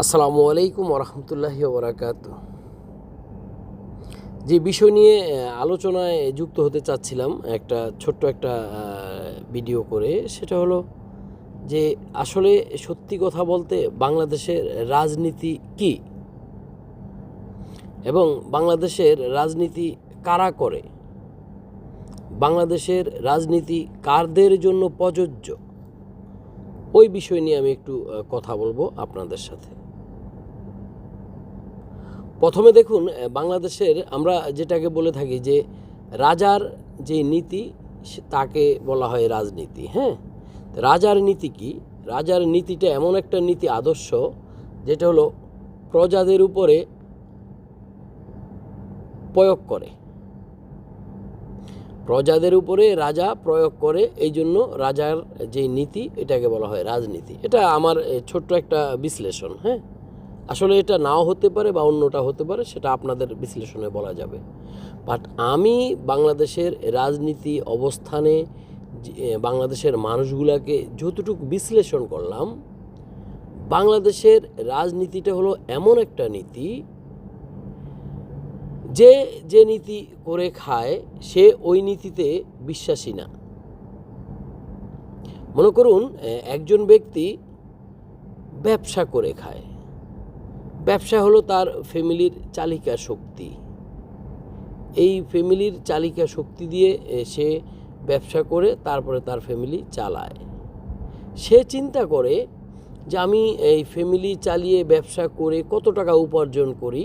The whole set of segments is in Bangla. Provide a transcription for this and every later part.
আসসালামু আলাইকুম ওরহমতুল্লাহি ওবরাকাত। যে বিষয় নিয়ে আলোচনায় যুক্ত হতে চাচ্ছিলাম একটা ছোট্ট একটা ভিডিও করে, সেটা হলো যে আসলে সত্যি কথা বলতে বাংলাদেশের রাজনীতি কি? এবং বাংলাদেশের রাজনীতি কারা করে? বাংলাদেশের রাজনীতি কারদের জন্য প্রযোজ্য? ওই বিষয় নিয়ে আমি একটু কথা বলব আপনাদের সাথে। প্রথমে দেখুন বাংলাদেশের আমরা যেটাকে বলে থাকি যে রাজার যে নীতি তাকে বলা হয় রাজনীতি হ্যাঁ? রাজার নীতি কি? রাজার নীতিটা এমন একটা নীতি আদর্শ, যেটা হলো প্রজাদের উপরে প্রয়োগ করে। প্রজাদের উপরে রাজা প্রয়োগ করে এই জন্য রাজার যে নীতি, এটাকে বলা হয় রাজনীতি। এটা আমার ছোট্ট একটা বিশ্লেষণ হ্যাঁ? আসলে এটা নাও হতে পারে বা অন্যটা হতে পারে, সেটা আপনাদের বিশ্লেষণে বলা যাবে। বাট আমি বাংলাদেশের রাজনীতি অবস্থানে বাংলাদেশের মানুষগুলাকে যতটুকু বিশ্লেষণ করলাম, বাংলাদেশের রাজনীতিটা হলো এমন একটা নীতি, যে যে নীতি করে খায়, সে ওই নীতিতে বিশ্বাসী না। মনে করুন একজন ব্যক্তি ব্যবসা করে খায়। ব্যবসা হলো তার ফ্যামিলির চালিকা শক্তি। এই ফ্যামিলির চালিকা শক্তি দিয়ে সে ব্যবসা করে, তারপরে তার ফ্যামিলি চালায়। সে চিন্তা করে যে আমি এই ফ্যামিলি চালিয়ে ব্যবসা করে কত টাকা উপার্জন করি,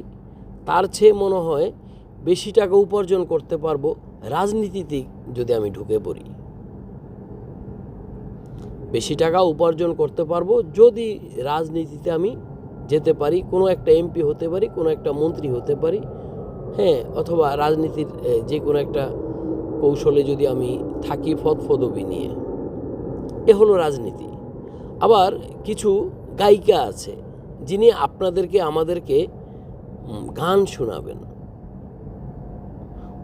তার চেয়ে মনে হয় বেশি টাকা উপার্জন করতে পারব রাজনীতিতে যদি আমি ঢুকে পড়ি। বেশি টাকা উপার্জন করতে পারব যদি রাজনীতিতে আমি যেতে পারি, কোনো একটা এমপি হতে পারি, কোনো একটা মন্ত্রী হতে পারি হ্যাঁ অথবা রাজনীতির যে কোনো একটা কৌশলে যদি আমি থাকি ফদফদবি নিয়ে। এ হলো রাজনীতি। আবার কিছু গায়িকা আছে, যিনি আপনাদেরকে, আমাদেরকে গান শোনাবেন।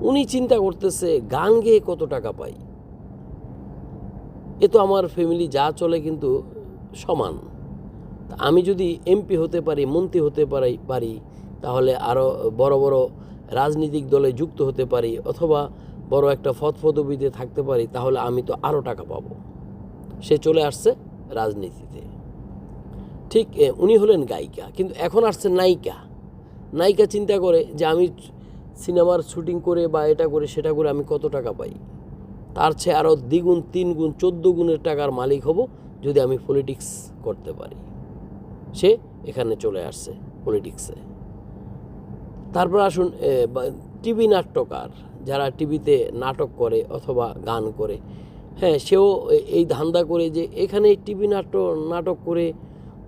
উনি চিন্তা করতেছে, গান গেয়ে কত টাকা পাই? এ তো আমার ফ্যামিলি যা চলে কিন্তু সমান। আমি যদি এমপি হতে পারি, মন্ত্রী হতে পারি পারি, তাহলে আরও বড় বড় রাজনৈতিক দলে যুক্ত হতে পারি অথবা বড় একটা ফদফদবিতে থাকতে পারি, তাহলে আমি তো আরও টাকা পাবো। সে চলে আসছে রাজনীতিতে। ঠিক উনি হলেন গায়িকা, কিন্তু এখন আসছে নায়িকা। নায়িকা চিন্তা করে যে আমি সিনেমার শুটিং করে বা এটা করে, সেটা করে আমি কত টাকা পাই? তার চেয়ে আরও দ্বিগুণ তিন গুণ চোদ্দ গুণের টাকার মালিক হব যদি আমি পলিটিক্স করতে পারি। সে এখানে চলে আসছে পলিটিক্সে তারপর আসুন টিভি নাট্যকার যারা টিভিতে নাটক করে অথবা গান করে হ্যাঁ সেও এই ধান্দা করে যে এখানে টিভি নাট্য, নাটক করে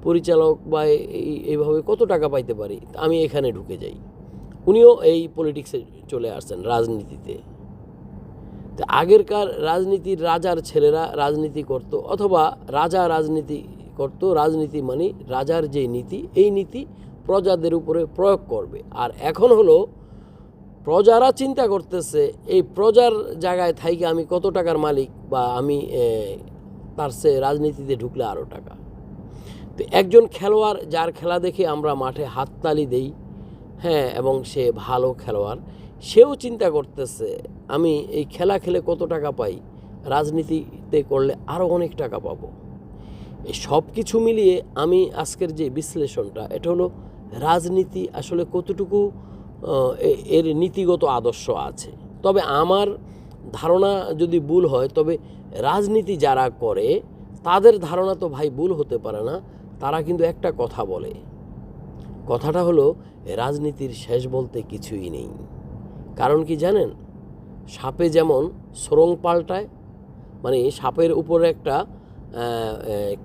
পরিচালক বা এই, এইভাবে কত টাকা পাইতে পারি, আমি এখানে ঢুকে যাই। উনিও এই পলিটিক্সে চলে আসছেন রাজনীতিতে। আগেরকার রাজনীতির রাজার ছেলেরা রাজনীতি করত অথবা রাজা রাজনীতি করত, রাজনীতি মানে রাজার যে নীতি, এই নীতি প্রজাদের উপরে প্রয়োগ করবে। আর এখন হলো, প্রজারা চিন্তা করতেছে, এই প্রজার জায়গায় থাইকে আমি কত টাকার মালিক বা আমি তার সে রাজনীতিতে ঢুকলে আরও টাকা। তো একজন খেলোয়াড়, যার খেলা দেখে আমরা মাঠে হাততালি দেই হ্যাঁ এবং সে ভালো খেলোয়াড়, সেও চিন্তা করতেছে, আমি এই খেলা খেলে কত টাকা পাই? রাজনীতিতে করলে আরও অনেক টাকা পাবো। এই সব কিছু মিলিয়ে আমি আজকের যে বিশ্লেষণটা, এটা হলো রাজনীতি আসলে কতটুকু এর নীতিগত আদর্শ আছে। তবে আমার ধারণা যদি ভুল হয়, তবে রাজনীতি যারা করে, তাদের ধারণা তো ভাই ভুল হতে পারে না, তারা কিন্তু একটা কথা বলে। কথাটা হলো, রাজনীতির শেষ বলতে কিছুই নেই। কারণ কি জানেন? সাপে যেমন সোরং পাল্টায় মানে সাপের উপরে একটা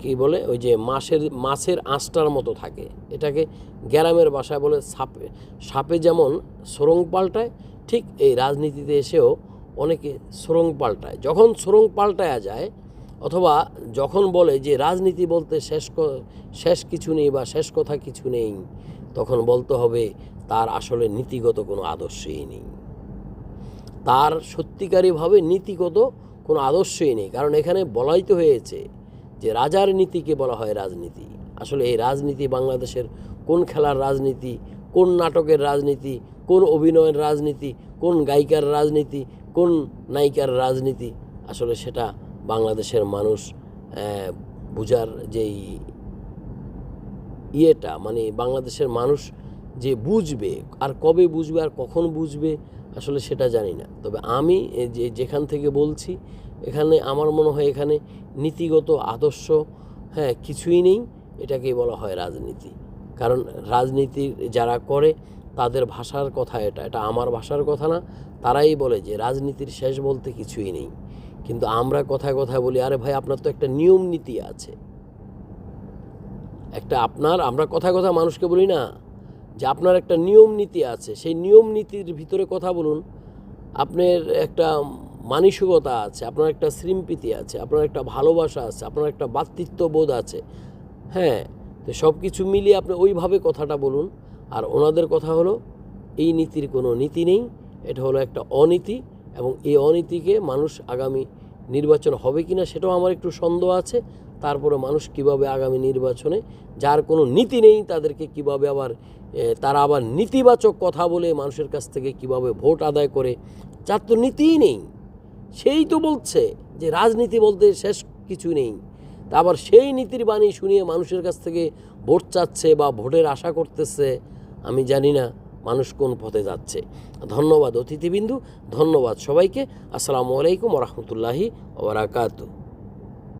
কি বলে? ওই যে মাছের মাছের আঁশটার মতো থাকে। এটাকে গ্রামের বাসায় বলে সাপে। সাপে যেমন সোরং পাল্টায়, ঠিক এই রাজনীতিতে এসেও অনেকে সোরং পাল্টায়। যখন সোরং পাল্টায়া যায়, অথবা যখন বলে যে রাজনীতি বলতে শেষ শেষ কিছু নেই বা শেষ কথা কিছু নেই, তখন বলতে হবে, তার আসলে নীতিগত কোনো আদর্শই নেই। তার সত্যিকারীভাবে নীতিগত কোনো আদর্শই নেই। কারণ এখানে বলাই তো হয়েছে যে রাজার নীতিকে বলা হয় রাজনীতি। আসলে এই রাজনীতি বাংলাদেশের কোন খেলার রাজনীতি, কোন নাটকের রাজনীতি, কোন অভিনয়ের রাজনীতি, কোন গায়িকার রাজনীতি, কোন নায়িকার রাজনীতি, আসলে সেটা বাংলাদেশের মানুষ বুঝার যেই ইয়েটা মানে বাংলাদেশের মানুষ যে বুঝবে, আর কবে বুঝবে, আর কখন বুঝবে, আসলে সেটা জানি না। তবে আমি যে, যেখান থেকে বলছি এখানে আমার মনে হয় এখানে নীতিগত আদর্শ হ্যাঁ কিছুই নেই। এটাকেই বলা হয় রাজনীতি। কারণ রাজনীতি যারা করে, তাদের ভাষার কথা এটা। এটা আমার ভাষার কথা না। তারাই বলে যে রাজনীতির শেষ বলতে কিছুই নেই। কিন্তু আমরা কথায় কথা বলি, আরে ভাই, আপনার তো একটা নিয়ম নীতি আছে। একটা আপনার, আমরা কথা কথা মানুষকে বলি না, যে আপনার একটা নিয়ম নীতি আছে। সেই নিয়ম নীতির ভিতরে কথা বলুন। আপনার একটা মানসিকতা আছে, আপনার একটা শৃম্পিতি আছে, আপনার একটা ভালোবাসা আছে, আপনার একটা বাতৃত্ববোধ আছে হ্যাঁ? তো সব কিছু মিলিয়ে আপনি ওইভাবে কথাটা বলুন। আর ওনাদের কথা হলো, এই নীতির কোনো নীতি নেই, এটা হলো একটা অনীতি এবং এই অনীতিকে মানুষ আগামী নির্বাচন হবে কিনা সেটাও আমার একটু সন্দেহ আছে। তারপরে মানুষ কীভাবে আগামী নির্বাচনে, যার কোনো নীতি নেই, তাদেরকে কীভাবে আবার তারা আবার নেতিবাচক কথা বলে মানুষের কাছ থেকে কীভাবে ভোট আদায় করে, যার তো নীতিই নেই। সেই তো বলছে যে রাজনীতি বলতে শেষ কিছু নেই। তা আবার সেই নীতির বাণী শুনিয়ে মানুষের কাছ থেকে ভোট চাচ্ছে বা ভোটের আশা করতেছে, আমি জানি না মানুষ কোন পথে যাচ্ছে। ধন্যবাদ অতিথিবিন্দু, ধন্যবাদ সবাইকে। আসসালামু আলাইকুম রহমতুল্লাহি ওবরাকাতু